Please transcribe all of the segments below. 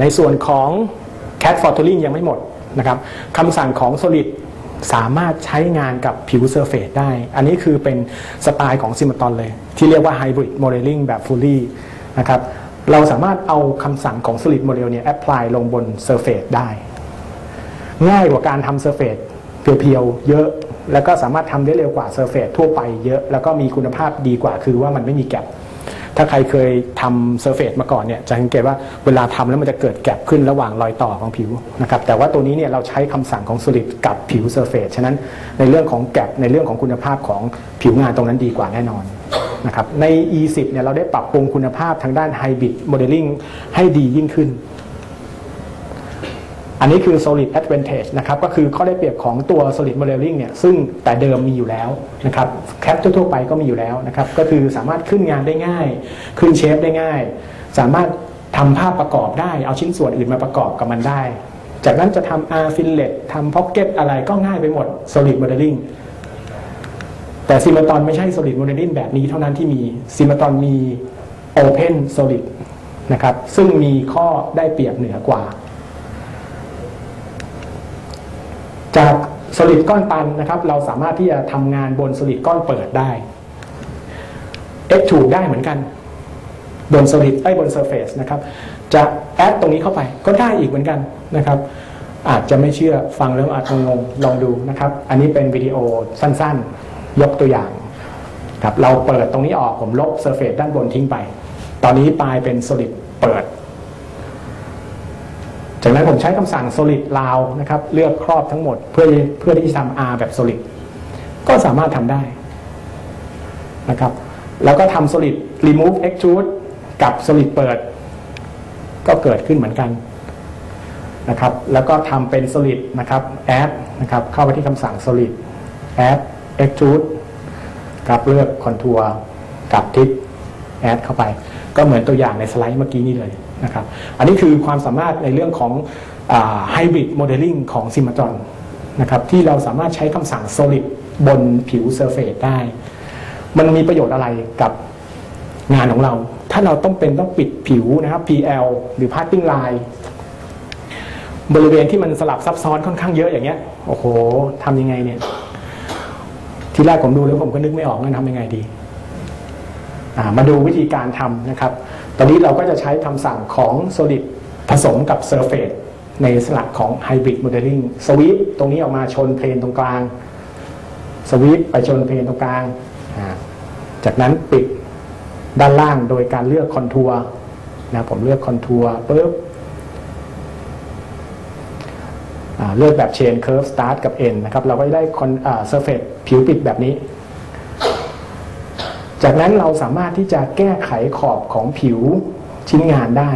ในส่วนของ cat filtering ยังไม่หมดนะครับคำสั่งของ solid สามารถใช้งานกับผิวเซอร์เฟซได้ อันนี้คือเป็นสไตล์ของซิม m ตอนเลย ที่เรียกว่า hybrid modeling แบบ fully นะครับเราสามารถเอาคำสั่งของ solid model เนี่ย apply ลงบน surface ได้ ง่ายกว่าการทำ surface เพียวๆ เยอะ แล้วก็สามารถทำได้เร็วกว่า surface ทั่วไปเยอะ แล้วก็มีคุณภาพดีกว่าคือว่ามันไม่มีแกลบ ถ้าใครเคยทำเซอร์เฟซมาก่อนเนี่ยจะสังเกตว่าเวลาทำแล้วมันจะเกิดแกลบขึ้นระหว่างรอยต่อของผิวนะครับแต่ว่าตัวนี้เนี่ยเราใช้คำสั่งของ solid กับผิวเซอร์เฟซฉะนั้นในเรื่องของแกลบในเรื่องของคุณภาพของผิวงานตรงนั้นดีกว่าแน่นอนนะครับใน E10 เนี่ยเราได้ปรับปรุงคุณภาพทางด้านไฮบริดโมเดลลิ่งให้ดียิ่งขึ้น อันนี้คือ solid advantage นะครับก็คือข้อได้เปรียบของตัว solid modeling เนี่ยซึ่งแต่เดิมมีอยู่แล้วนะครับแคปทั่วๆไปก็มีอยู่แล้วนะครับก็คือสามารถขึ้นงานได้ง่าย ขึ้นเชฟได้ง่าย สามารถทำภาพประกอบได้ เอาชิ้นส่วนอื่นมาประกอบกับมันได้ จากนั้นจะทำ R fillet ทำ pocket อะไรก็ง่ายไปหมด solid modeling แต่ซิมตอนไม่ใช่ solid modeling แบบนี้เท่านั้นที่มีซิมตอนมี open solid นะครับซึ่งมีข้อได้เปรียบเหนือกว่าจาก สลิดก้อนตันนะครับ เราสามารถที่จะทำงานบนสลิดก้อนเปิดได้เอ็กถูได้เหมือนกัน บนสลิดไอ้บนเซอร์เฟซนะครับ จะแอดตรงนี้เข้าไปก็ได้อีกเหมือนกันนะครับ อาจจะไม่เชื่อฟังแล้วอาจจะงงลองดูนะครับ อันนี้เป็นวิดีโอสั้นๆ ยกตัวอย่างครับเราเปิดตรงนี้ออกผมลบเซอร์เฟซด้านบนทิ้งไป ตอนนี้ปลายเป็นสลิดเปิด จากนั้นผมใช้คำสั่ง solid ลาวนะครับเลือกครอบทั้งหมดเพื่อเพื่อที่จะทำ R แบบ solid ก็สามารถทำได้นะครับแล้วก็ทำ solid remove extrude กับ solid เปิด ก็เกิดขึ้นเหมือนกันนะครับแล้วก็ทำเป็น solid นะครับ add นะครับเข้าไปที่คำสั่ง solid add extrude กับเลือก contour กับทิศ add เข้าไป ก็เหมือนตัวอย่างในสไลด์เมื่อกี้นี้เลยนะครับอันนี้คือความสามารถในเรื่องของไฮบริดโมเดลลิ่งของซิม a ตรอนนะครับที่เราสามารถใช้คำสั่ง solid บนผิวเซอร์เฟซได้ มันมีประโยชน์อะไรกับงานของเรา ถ้าเราต้องเป็นต้องปิดผิวนะครับ PL หรือ parting line บริเวณที่มันสลับซับซ้อนค่อนข้างเยอะอย่างเงี้ย โอ้โหทำยังไงเนี่ย ที่แรกผมดูแล้วผมก็นึกไม่ออกงั้นทำยังไงดี มาดูวิธีการทำนะครับ ตอนนี้เราก็จะใช้คำสั่งของ solid ผสมกับ surface ในสลักของ hybrid modeling sweep ตรงนี้ออกมาชนเพลนตรงกลาง sweep ไปชนเพลนตรงกลาง จากนั้นปิดด้านล่างโดยการเลือกคอนทัวร์นะผมเลือกคอนทัวร์ปุ๊บเลือกแบบ chain curve start กับ end นะครับ เราก็ได้คอน surface ผิวปิดแบบนี้ จากนั้นเราสามารถที่จะแก้ไขขอบของผิวชิ้นงานได้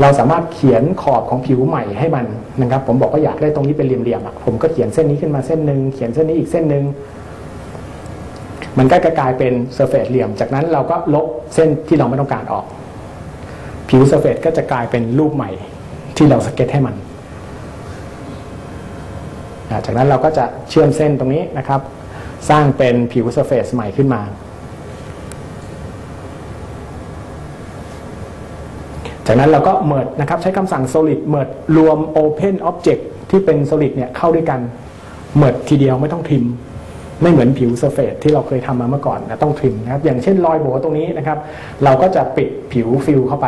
เราสามารถเขียนขอบของผิวใหม่ให้มันนะครับ ผมบอกว่าอยากได้ตรงนี้เป็นเหลี่ยมๆผมก็เขียนเส้นนี้ขึ้นมาเส้นหนึ่งเขียนเส้นนี้อีกเส้นหนึ่งมันก็กลายเป็นเซอร์เฟซเหลี่ยม จากนั้นเราก็ลบเส้นที่เราไม่ต้องการออก ผิวเซอร์เฟซก็จะกลายเป็นรูปใหม่ที่เราสเก็ตให้มัน จากนั้นเราก็จะเชื่อมเส้นตรงนี้นะครับ สร้างเป็นผิวเซอร์เฟซใหม่ขึ้นมา จากนั้นเราก็เมิดนะครับใช้คำสั่ง solid เมิดรวม open object ที่เป็น solid เนี่ยเข้าด้วยกันเมิดทีเดียวไม่ต้องทิม ไม่เหมือนผิว surface ที่เราเคยทำมาเมื่อก่อนนะต้องทิมนะครับอย่างเช่นรอยโบตรงนี้นะครับ เราก็จะปิดผิวฟิลเข้าไป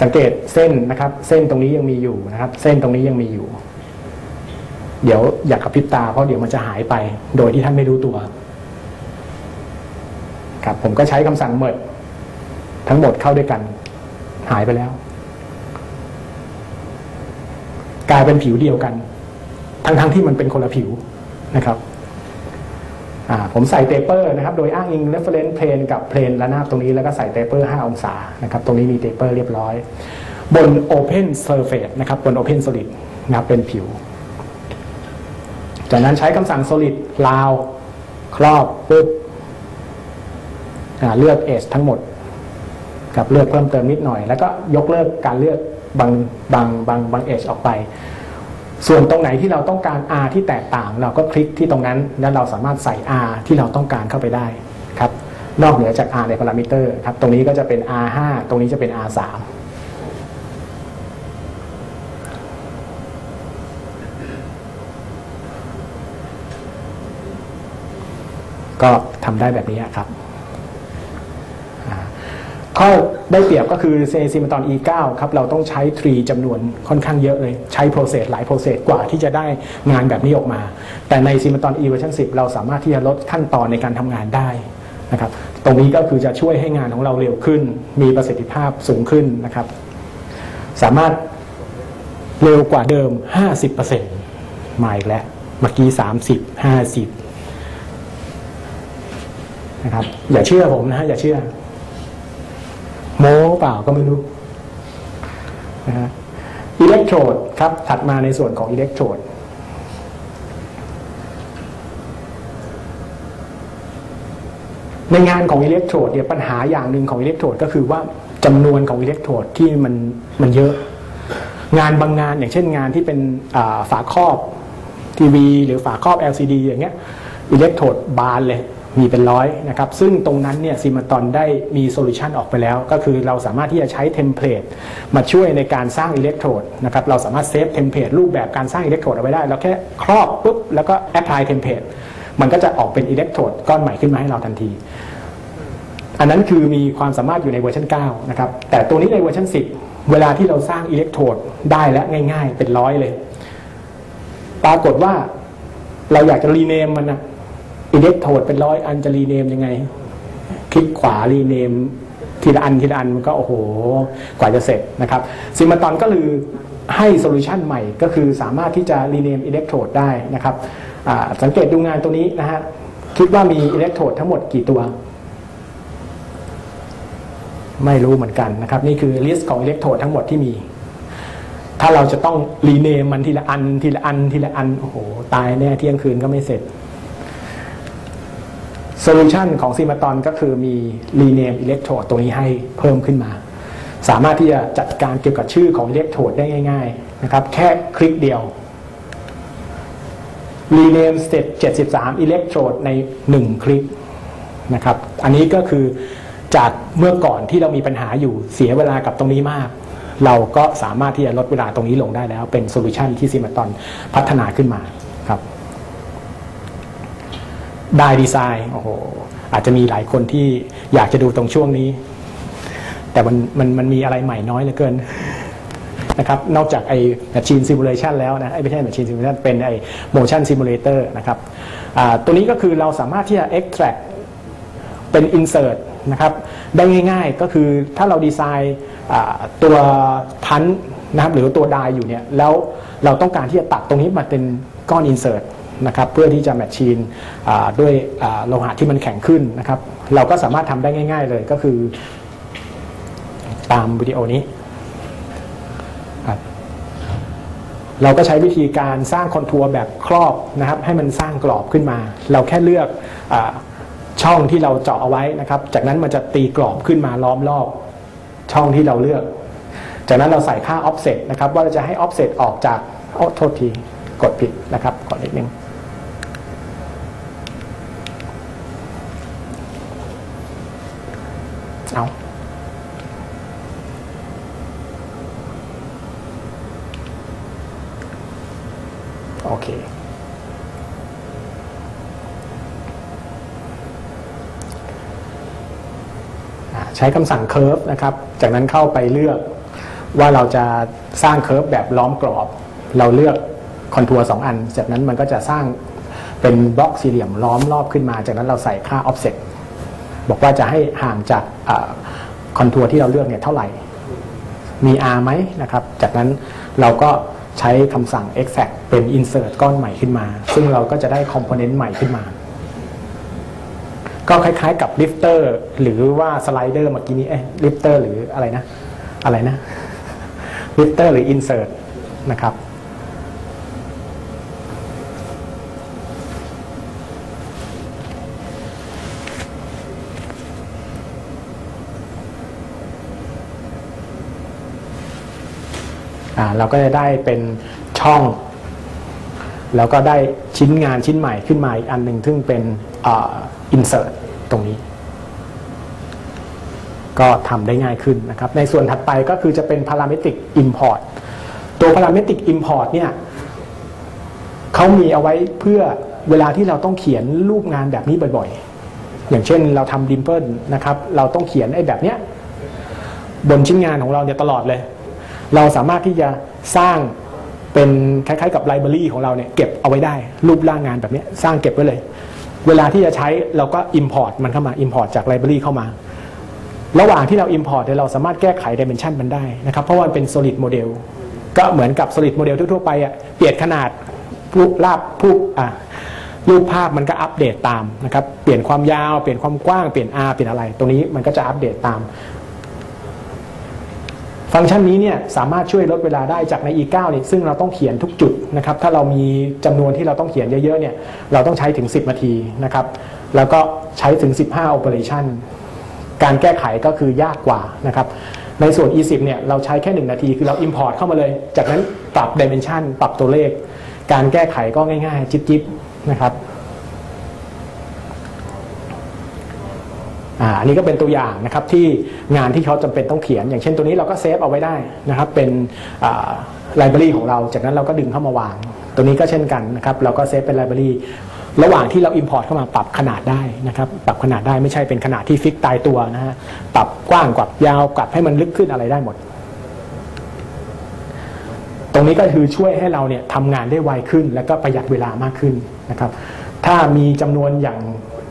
สังเกตเส้นนะครับ เส้นตรงนี้ยังมีอยู่นะครับ เส้นตรงนี้ยังมีอยู่ เดี๋ยวอยากกระพริบตาเพราะเดี๋ยวมันจะหายไป โดยที่ท่านไม่รู้ตัวครับผมก็ใช้คำสั่งเมิดทั้งหมดเข้าด้วยกัน หายไปแล้ว กลายเป็นผิวเดียวกัน ทั้งๆทที่มันเป็นคนละผิวนะครับผมใส่เตเปอร์นะครับ โดยอ้างอิง reference plane กับเพลนระนาบตรงนี้แล้วก็ใส่เตเปอร์ 5 องศานะครับ ตรงนี้มีเตเปอร์เรียบร้อย บน open surface นะครับบน open solid นะครับเป็นผิว จากนั้นใช้คำสั่ง solid ลาว ครอบปุ๊บเลือก edge ทั้งหมด กับเลือกเพิ่มเติมนิดหน่อย แล้วก็ยกเลิกการเลือกบางบางบางบางเอชออกไป ส่วนตรงไหนที่เราต้องการ R ที่แตกต่าง เราก็คลิกที่ตรงนั้น แล้วเราสามารถใส่ R ที่เราต้องการเข้าไปได้ครับนอกเหนือจาก R ในพารามิเตอร์ครับตรงนี้ก็จะเป็น R5 ตรงนี้จะเป็น R3 ก็ทำได้แบบนี้ครับ ข้อได้เปรียบก็คือในซิมาตอน E9 ครับเราต้องใช้ทรีจำนวนค่อนข้างเยอะเลย ใช้โปรเซสหลายโปรเซสกว่าที่จะได้งานแบบนี้ออกมา แต่ในซิมาตอน E เวอร์ชัน10 เราสามารถที่จะลดขั้นตอนในการทำงานได้นะครับตรงนี้ก็คือจะช่วยให้งานของเราเร็วขึ้น มีประสิทธิภาพสูงขึ้นนะครับ สามารถเร็วกว่าเดิม 50%มาอีกแล้วเมื่อกี้ 30 50นะครับอย่าเชื่อผมนะฮะอย่าเชื่อ ล่าก็ไม่รู้นะฮะอิเล็กโทรดครับ ถัดมาในส่วนของอิเล็กโทรดในงานของอิเล็กโทรดเนี่ยปัญหาอย่างหนึ่งของอิเล็กโทรดก็คือว่าจำนวนของอิเล็กโทรดที่มันมันเยอะ งานบางงานอย่างเช่นงานที่เป็นฝาครอบทีวี หรือฝาครอบ LCD อย่างเงี้ยอิเล็กโทรดบานเลย มีเป็นร้อยนะครับซึ่งตรงนั้นเนี่ยซีมาตอนได้มีโซลูชันออกไปแล้ว ก็คือเราสามารถที่จะใช้เทมเพลตมาช่วยในการสร้างอิเล็กโทรดนะครับเราสามารถเซฟเทมเพลตรูปแบบการสร้างอิเล็กโทรดเอาไว้ได้ เราแค่ครอบปุ๊บแล้วก็แอพพลายเทมเพลตมันก็จะออกเป็นอิเล็กโทรดก้อนใหม่ขึ้นมาให้เราทันที อันนั้นคือมีความสามารถอยู่ในเวอร์ชัน9นะครับแต่ตัวนี้ในเวอร์ชัน10 เวลาที่เราสร้างอิเล็กโทรดได้และง่าย ๆ เป็นร้อยเลย ปรากฏว่าเราอยากจะรีเนมมันนะ อิเล็กโทรดเป็นร้อยอันจะรีเนมยังไง คลิกขวารีเนมทีละอันทีละอันมันก็โอ้โห กว่าจะเสร็จนะครับซิมาตอนก็คือให้โซลูชันใหม่ก็คือสามารถที่จะรีเนมอิเล็กโทรดได้นะครับสังเกตดูงานตัวนี้นะฮะคิดว่ามีอิเล็กโทรดทั้งหมดกี่ตัว ไม่รู้เหมือนกันนะครับ นี่คือลิสต์ของอิเล็กโทรดทั้งหมดที่มี ถ้าเราจะต้องรีเนมมันทีละอันทีละอันทีละอันโอ้โหตายแน่เที่ยงคืนก็ไม่เสร็จ ซลูชันของซีมาตอนก็คือมีรีเนมอิเล็กโทรดตรงนี้ให้เพิ่มขึ้นมา สามารถที่จะจัดการเกี่ยวกับชื่อของอิเล็กโทรดได้ง่ายๆนะครับแค่คลิกเดียว rename state 73 electrode ใน 1 คลิกนะครับอันนี้ก็คือจากเมื่อก่อนที่เรามีปัญหาอยู่เสียเวลากับตรงนี้มาก เราก็สามารถที่จะลดเวลาตรงนี้ลงได้แล้ว เป็นโซลูชันที่ซีมาตอนพัฒนาขึ้นมาครับ ได้ดีไซน์โอ้โหอาจจะมีหลายคนที่อยากจะดูตรงช่วงนี้ แต่มันมันมันมีอะไรใหม่น้อยเหลือเกินนะครับนอกจากไอ้ Machine Simulation แล้วนะไอ้ไม่ใช่ Machine Simulation เป็นไอ้ Motion Simulator นะครับตัวนี้ก็คือเราสามารถที่จะ extract เป็น insert นะครับได้ง่ายๆก็คือถ้าเราดีไซน์ตัวพันนะครับหรือตัวดายอยู่เนี่ยแล้วเราต้องการที่จะตัดตรงนี้มาเป็นก้อน insert นะครับเพื่อที่จะแมชชีนด้วยโลหะที่มันแข็งขึ้นนะครับเราก็สามารถทำได้ง่าย ๆเลยก็คือ ตามวิดีโอนี้เราก็ใช้วิธีการสร้างคอนทัวร์แบบครอบนะครับให้มันสร้างกรอบขึ้นมา เราแค่เลือกอช่องที่เราเจาะเอาไว้นะครับ จากนั้นมันจะตีกรอบขึ้นมาล้อมรอบช่องที่เราเลือก จากนั้นเราใส่ค่า offset นะครับว่าเราจะให้ offset ออกจากโอ้โทษที กดผิดนะครับกดนิดนึง เอาโอเค ใช้คำสั่ง curve นะครับ จากนั้นเข้าไปเลือกว่าเราจะสร้าง curve แบบล้อมกรอบ เราเลือกคอนทัวร์สองอัน จากนั้นมันก็จะสร้างเป็นบล็อกสี่เหลี่ยมล้อมรอบขึ้นมา จากนั้นเราใส่ค่า offset บอกว่าจะให้ห่างจากคอนทัวร์ที่เราเลือกเนี่ยเท่าไหร่ มี R ไหมนะครับ จากนั้นเราก็ใช้คำสั่ง exact เป็น insert ก้อนใหม่ขึ้นมา ซึ่งเราก็จะได้ component ใหม่ขึ้นมา ก็คล้ายๆกับ lifter หรือว่า slider เมื่อกี้นี้เอ้ lifter หรืออะไรนะ อะไรนะ lifter หรือ insert นะครับ เราก็จะได้เป็นช่อง แล้วก็ได้ชิ้นงานชิ้นใหม่ขึ้นมาอีกอันหนึ่งซึ่งเป็นอ่า insert ตรงนี้ ก็ทำได้ง่ายขึ้นนะครับ ในส่วนถัดไปก็คือจะเป็น parametric import ตัว parametric import เนี่ยเขามีเอาไว้เพื่อเวลาที่เราต้องเขียนรูปงานแบบนี้บ่อยๆ อย่างเช่นเราทำดิมเพิลนะครับ เราต้องเขียนไอ้แบบเนี้ยบนชิ้นงานของเราเนี่ยตลอดเลย เราสามารถที่จะสร้างเป็นคล้ายๆกับไลบรารีของเราเนี่ยเก็บเอาไว้ได้ รูปร่างงานแบบนี้สร้างเก็บไว้เลย เวลาที่จะใช้เราก็ Import มันเข้ามา Import จากไลบรารีเข้ามา ระหว่างที่เรา Import เนี่ยเราสามารถแก้ไข Dimension มันได้นะครับ เพราะว่ามันเป็น Solid Model ก็เหมือนกับ Solid Model ทั่วๆไปอะเปลี่ยนขนาดรูปลาบผู้อะรูปภาพมันก็อัปเดตตามนะครับ เปลี่ยนความยาว เปลี่ยนความกว้าง เปลี่ยน R เปลี่ยนอะไร ตรงนี้มันก็จะอัปเดตตาม ฟังก์ชันนี้เนี่ยสามารถช่วยลดเวลาได้จากใน E9 เนี่ยซึ่งเราต้องเขียนทุกจุดนะครับถ้าเรามีจำนวนที่เราต้องเขียนเยอะๆเนี่ยเราต้องใช้ถึง 10 นาทีนะครับแล้วก็ใช้ถึง 15 operation การแก้ไขก็คือยากกว่านะครับในส่วน E10 เนี่ยเราใช้แค่ 1 นาทีคือเรา Import เข้ามาเลย จากนั้นปรับ Dimension ปรับตัวเลข การแก้ไขก็ง่ายๆ จิ๊บๆนะครับ อันนี้ก็เป็นตัวอย่างนะครับที่งานที่เขาจำเป็นต้องเขียน อย่างเช่นตัวนี้เราก็เซฟเอาไว้ได้นะครับเป็นไลบรารีของเรา จากนั้นเราก็ดึงเข้ามาวาง ตัวนี้ก็เช่นกันนะครับเราก็เซฟเป็นไลบรารีระหว่างที่เรา Import เข้ามาปรับขนาดได้นะครับปรับขนาดได้ไม่ใช่เป็นขนาดที่ฟิกตายตัวนะฮะปรับกว้างกว่ายาวกลับให้มันลึกขึ้นอะไรได้หมด ตรงนี้ก็คือช่วยให้เราเนี่ยทำงานได้ไวขึ้น แล้วก็ประหยัดเวลามากขึ้นนะครับถ้ามีจำนวนอย่าง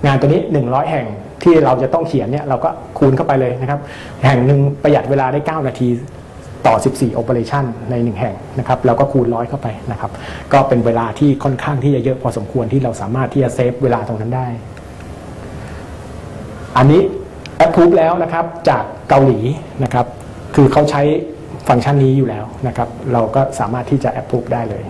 งานตัวนี้ 100 แห่ง ที่เราจะต้องเขียนเนี่ยเราก็คูณเข้าไปเลยนะครับ แห่งหนึ่งประหยัดเวลาได้ 9 นาทีต่อ 14 operation ใน 1 แห่งนะครับเราก็คูณร้อยเข้าไปนะครับ ก็เป็นเวลาที่ค่อนข้างที่จะเยอะพอสมควรที่เราสามารถที่จะเซฟเวลาตรงนั้นได้ อันนี้แอปพูฟแล้วนะครับจากเกาหลีนะครับ คือเขาใช้ฟังก์ชันนี้อยู่แล้วนะครับ เราก็สามารถที่จะแอปพูฟได้เลย